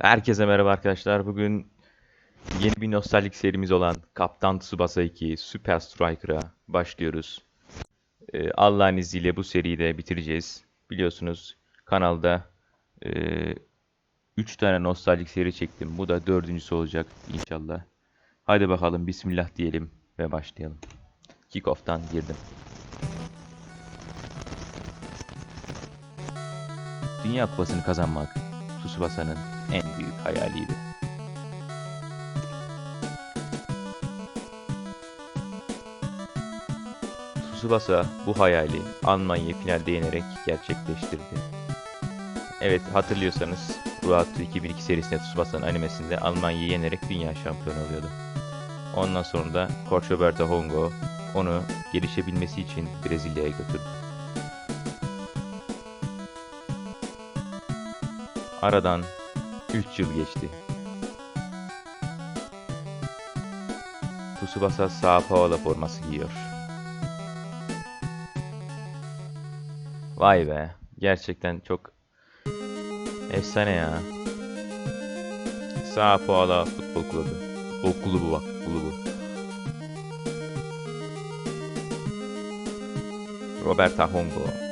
Herkese merhaba arkadaşlar. Bugün yeni bir nostaljik serimiz olan Kaptan Tsubasa 2 Super Striker'a başlıyoruz. Ee, Allah'ın izniyle bu seriyi de bitireceğiz. Biliyorsunuz kanalda 3 tane nostaljik seri çektim. Bu da dördüncüsü olacak inşallah. Hadi bakalım Bismillah diyelim ve başlayalım. Kickoff'tan girdim. Dünya Kupası'nı kazanmak Tsubasa'nın en büyük hayaliydi. Tsubasa bu hayali Almanya'yı finalde yenerek gerçekleştirdi. Evet hatırlıyorsanız Ruatu 2002 serisinde Tsubasa'nın animesinde Almanya'yı yenerek dünya şampiyonu oluyordu. Ondan sonra da Koç Roberto Hongo onu gelişebilmesi için Brezilya'ya götürdü. Aradan 3 yıl geçti. Tsubasa Sao Paulo forması giyiyor. Vay be. Gerçekten çok efsane ya. Sao Paulo Futbol Kulübü. O kulübü bak, kulübü. Roberta Hongo.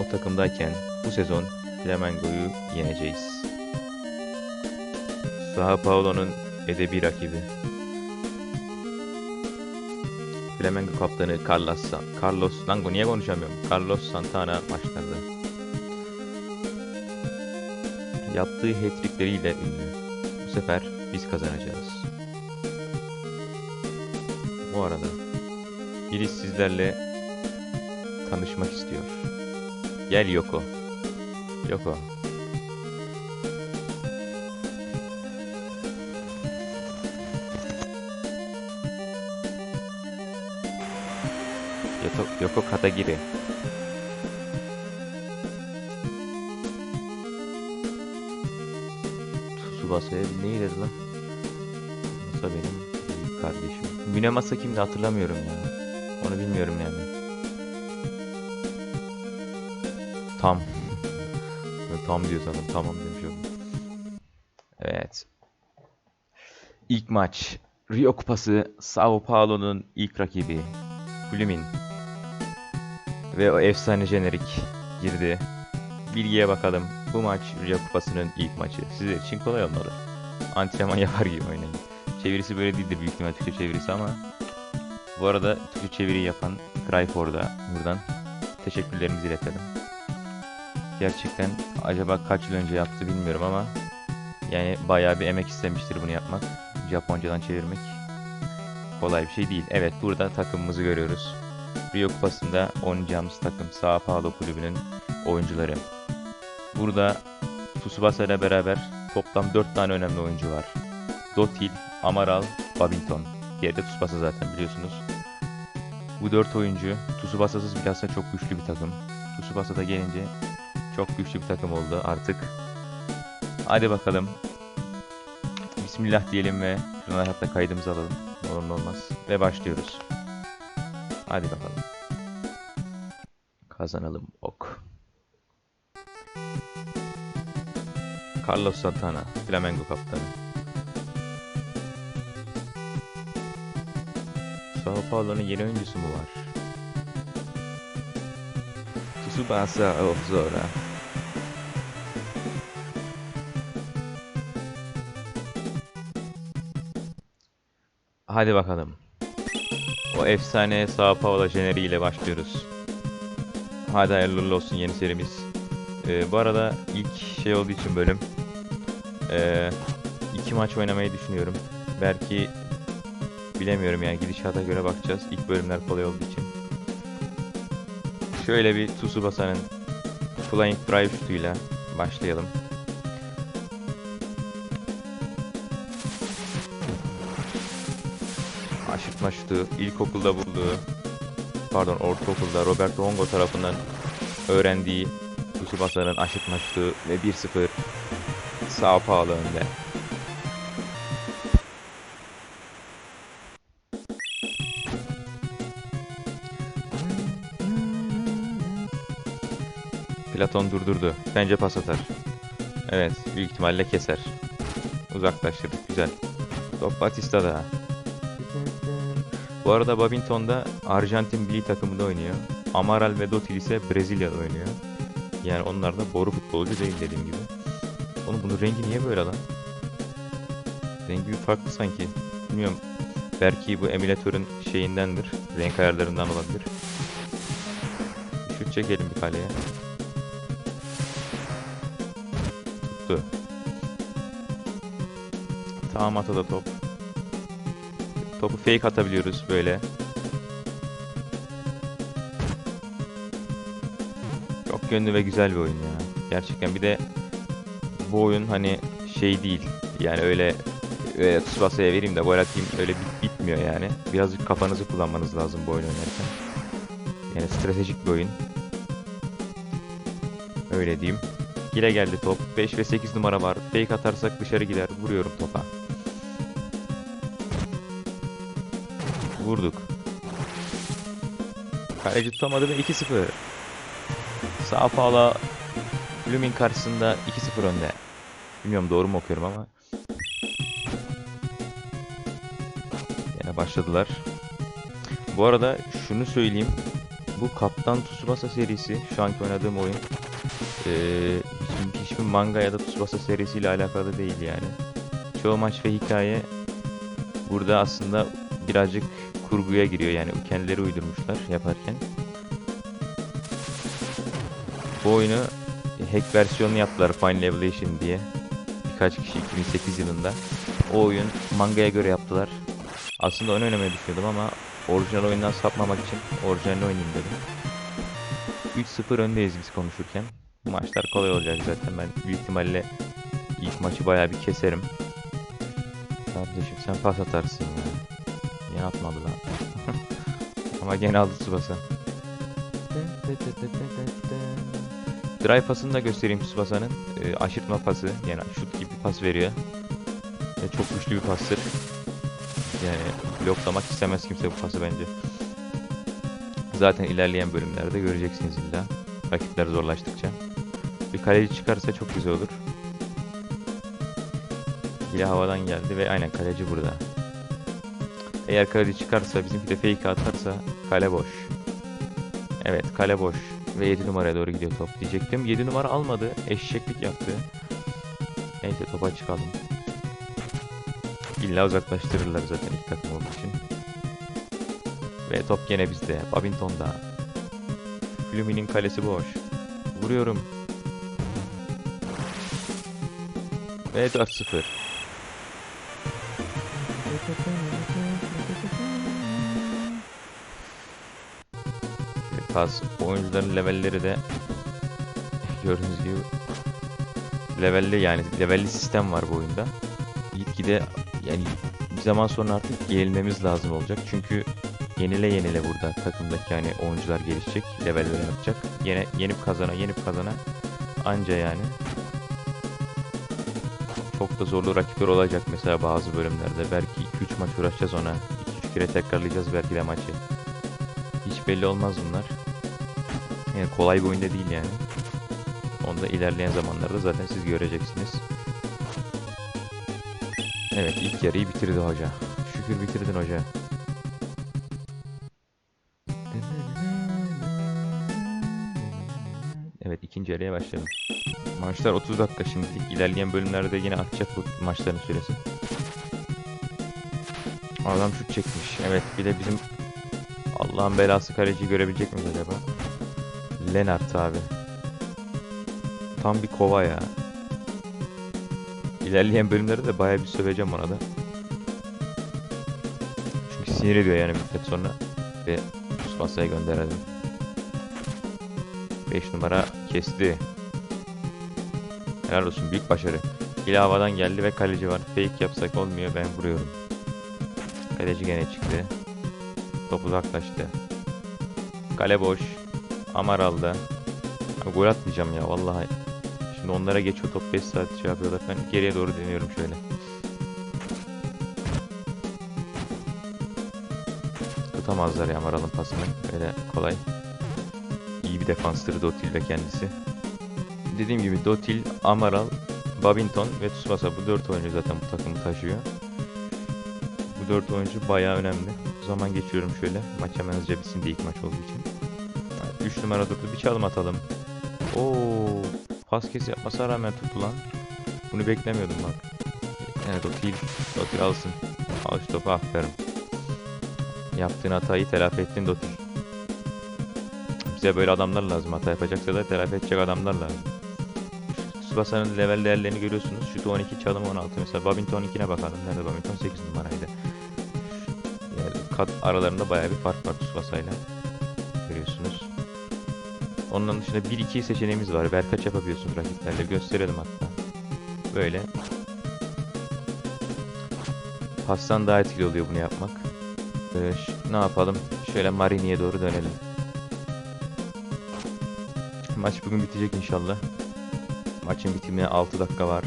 O takımdayken bu sezon Flamengo'yu yeneceğiz. Sao Paulo'nun edebi rakibi. Flamengo kaptanı Carlos, Carlos Lango niye konuşamıyorum? Carlos Santana maçlarda. Yaptığı hat-trickleriyle ünlü. Bu sefer biz kazanacağız. Bu arada biri sizlerle tanışmak istiyor. Gel Yoko. Yoko. Yoko, Katagiri. Tsubasa'ya neyi dedi lan? Tsubasa benim kardeşim. Münemasa kimdi hatırlamıyorum ya. Onu bilmiyorum yani. Tam. Tam diyor sanırım. Tamam demiş oldum. Evet. İlk maç. Rio Kupası Sao Paulo'nun ilk rakibi. Flumin. Ve o efsane jenerik girdi. Bilgiye bakalım. Bu maç Rio Kupası'nın ilk maçı. Sizler için kolay olmalı. Antrenman yapar gibi oynayın. Çevirisi böyle değildir büyük ihtimal Türkçe çevirisi ama bu arada Türkçe çeviri yapan Cryfor'da buradan teşekkürlerimizi iletelim. Gerçekten acaba kaç yıl önce yaptı bilmiyorum ama yani bayağı bir emek istemiştir bunu yapmak. Japoncadan çevirmek kolay bir şey değil. Evet burada takımımızı görüyoruz. Rio Kupası'nda oynayacağımız takım Sao Paulo kulübünün oyuncuları. Burada Tsubasa ile beraber toplam 4 tane önemli oyuncu var. Dotil, Amaral, Babington. Diğeri de Tsubasa zaten biliyorsunuz. Bu 4 oyuncu Tsubasa'sız bile aslında çok güçlü bir takım. Tsubasa da gelince çok güçlü bir takım oldu artık. Hadi bakalım. Bismillah diyelim ve şunları hatta kaydımızı alalım. Olur olmaz. Ve başlıyoruz. Hadi bakalım. Kazanalım ok. Carlos Santana, Flamengo kaptanı. Sao Paulo'nun yeni oyuncusu mu var? Tsubasa Ozora. Hadi bakalım. O efsane Sao Paulo jeneriğiyle başlıyoruz. Hadi hayırlı olsun yeni serimiz. Ee, bu arada ilk şey olduğu için bölüm. Ee, iki maç oynamayı düşünüyorum. Belki bilemiyorum yani gidişata göre bakacağız. İlk bölümler kolay olduğu için. Şöyle bir Tsubasa'nın Flying Drive şutuyla başlayalım. Aşırtma şutu ilkokulda bulduğu pardon ortaokulda Roberto Hongo tarafından öğrendiği Tsubasa'nın aşırtma şutu ve 1-0 Sao Paulo önde. Platon durdurdu. Bence pas atar. Evet, büyük ihtimalle keser. Uzaklaştırdık, güzel. Top Batista'da. Bu arada Babington'da Arjantin milli takımında oynuyor. Amaral ve Dotil ise Brezilya'da oynuyor. Yani onlar da boru futbolcu değil dediğim gibi. Oğlum bunun rengi niye böyle lan? Rengi bir farklı sanki. Bilmiyorum. Belki bu emülatörün şeyindendir. Renk ayarlarından olabilir. Şut çekelim bir kaleye. Tuttu. Tamam atada top. Topu fake atabiliyoruz böyle. Çok yönlü ve güzel bir oyun ya. Gerçekten bir de bu oyun hani şey değil. Yani öyle öyle Tsubasa'ya vereyim de gol atayım öyle bit bitmiyor yani. Birazcık kafanızı kullanmanız lazım bu oyunu oynarken. Yani stratejik bir oyun. Öyle diyeyim. Gile geldi top. 5 ve 8 numara var. Fake atarsak dışarı gider. Vuruyorum topa. Vurduk. Kaleci tutamadı ve 2-0. Sao Paulo Lumin karşısında 2-0 önde. Bilmiyorum doğru mu okuyorum ama. Yine başladılar. Bu arada şunu söyleyeyim. Bu Kaptan Tsubasa serisi şu anki oynadığım oyun ee, hiçbir manga ya da Tsubasa serisiyle alakalı değil yani. Çoğu maç ve hikaye burada aslında birazcık kurguya giriyor yani kendileri uydurmuşlar yaparken. Bu oyunu hack versiyonunu yaptılar Final Evolution diye. Birkaç kişi 2008 yılında. O oyun mangaya göre yaptılar. Aslında onu oynamayı düşünüyordum ama orijinal oyundan sapmamak için orijinalini oynayayım dedim. 3-0 öndeyiz biz konuşurken. Bu maçlar kolay olacak zaten ben büyük ihtimalle ilk maçı bayağı bir keserim. Kardeşim sen pas atarsın ya. Niye atmadı lan? Ama gene aldı Tsubasa. Drive pasını da göstereyim Tsubasa'nın. E, aşırtma pası yani şut gibi pas veriyor. Ve çok güçlü bir pastır. Yani bloklamak istemez kimse bu pası bence. Zaten ilerleyen bölümlerde göreceksiniz illa. Rakipler zorlaştıkça. Bir kaleci çıkarsa çok güzel olur. Hile havadan geldi ve aynen kaleci burada. Eğer kaleci çıkarsa bizimki de fake atarsa kale boş. Evet kale boş. Ve 7 numaraya doğru gidiyor top diyecektim. 7 numara almadı. Eşeklik yaptı. Neyse topa çıkalım. İlla uzaklaştırırlar zaten ilk takım olduğu için. Ve top gene bizde. Babington'da. Flumin'in kalesi boş. Vuruyorum. Ve 4-0. Pas. Oyuncuların levelleri de gördüğünüz gibi levelli yani levelli sistem var bu oyunda. Gitgide yani bir zaman sonra artık gerilmemiz lazım olacak. Çünkü yenile yenile burada takımdaki yani oyuncular gelişecek, levelleri artacak. Yine yenip kazana, yenip kazana anca yani. Çok da zorlu rakipler olacak mesela bazı bölümlerde. Belki 2-3 maç uğraşacağız ona. 2-3 kere tekrarlayacağız belki de maçı. Hiç belli olmaz bunlar. Yani kolay bir oyunda değil yani. Onu da ilerleyen zamanlarda zaten siz göreceksiniz. Evet ilk yarıyı bitirdi hoca. Şükür bitirdin hoca. Yarıya başlayalım. Maçlar 30 dakika şimdilik. İlerleyen bölümlerde yine artacak bu maçların süresi. Adam şut çekmiş. Evet bir de bizim Allah'ın belası kaleciyi görebilecek miyiz acaba? Lennart abi. Tam bir kova ya. İlerleyen bölümlerde de bayağı bir söveceğim ona da. Çünkü sinir ediyor yani müddet sonra. Ve Tsubasa'ya gönderelim. 5 numara kesti. Helal olsun büyük başarı. İle havadan geldi ve kaleci var. Fake yapsak olmuyor ben vuruyorum. Kaleci gene çıktı. Top uzaklaştı. Kale boş. Amaral'da. Abi gol atmayacağım ya vallahi. Şimdi onlara geçiyor top 5 saat şey yapıyorlar. Ben geriye doğru dönüyorum şöyle. Tutamazlar ya Amaral'ın pasını. Öyle kolay. Bir defanstır Dotil ve kendisi. dediğim gibi Dotil, Amaral, Babington ve Tsubasa bu dört oyuncu zaten bu takımı taşıyor. Bu dört oyuncu bayağı önemli. O zaman geçiyorum şöyle. Maç hemen hızlıca bitsin diye ilk maç olduğu için. 3 numara durdu. Bir çalım atalım. Oo, pas kes yapmasına rağmen tuttu lan. Bunu beklemiyordum bak. Evet Dotil. Dotil alsın. Al şu topu aferin. Yaptığın hatayı telafi ettin Dotil. Bize böyle adamlar lazım. Hata yapacaksa da telafi edecek adamlar lazım. Tsubasa'nın level değerlerini görüyorsunuz. Şutu 12, çalımı 16. Mesela Babington 12'ne bakalım. Nerede Babington 8 numaraydı. Yani kat aralarında bayağı bir fark var Tsubasa'yla. Görüyorsunuz. Onun dışında 1-2 seçeneğimiz var. Berkaç yapabiliyorsunuz rakiplerle. Gösterelim hatta. Böyle. Pastan daha etkili oluyor bunu yapmak. Ee, ne yapalım? Şöyle Marini'ye doğru dönelim. Maç bugün bitecek inşallah. Maçın bitimine 6 dakika var.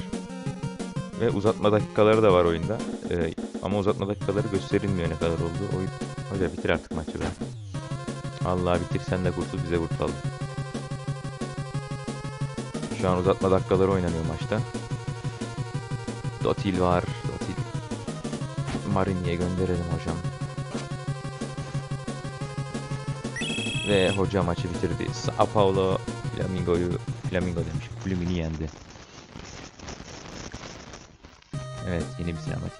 Ve uzatma dakikaları da var oyunda. Ee, ama uzatma dakikaları gösterilmiyor ne kadar oldu. Oyun... Hoca bitir artık maçı be. Allah bitir sen de kurtul bize kurtulalım. Şu an uzatma dakikaları oynanıyor maçta. Dotil var. Dotil. Marini'ye gönderelim hocam. Ve hoca maçı bitirdi. Sao Paulo Flamingo'yu Flamingo demiş. Flamini yendi. Evet yeni bir sinematik.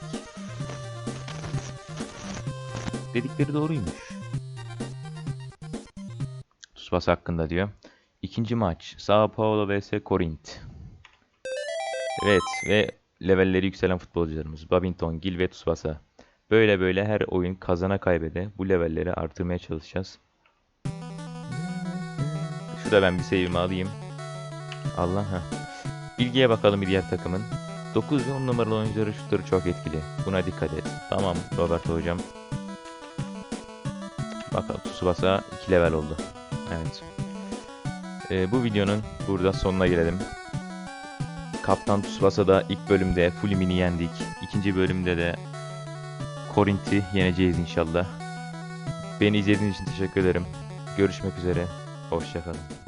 Dedikleri doğruymuş. Tsubasa hakkında diyor. İkinci maç. Sao Paulo vs Korint. Evet ve levelleri yükselen futbolcularımız. Babington, Gil ve Tsubasa. Böyle böyle her oyun kazana kaybede bu levelleri artırmaya çalışacağız. Şurada ben bir save'imi alayım. Allah ha. Bilgiye bakalım bir diğer takımın. 9 ve 10 numaralı oyuncuları şutları çok etkili. Buna dikkat et. Tamam Roberto hocam. Bakalım Tsubasa 2 level oldu. Evet. Ee, bu videonun burada sonuna gelelim. Kaptan Tsubasa'da ilk bölümde Fulimini yendik. İkinci bölümde de Korint'i yeneceğiz inşallah. Beni izlediğiniz için teşekkür ederim. Görüşmek üzere. Hoşçakalın.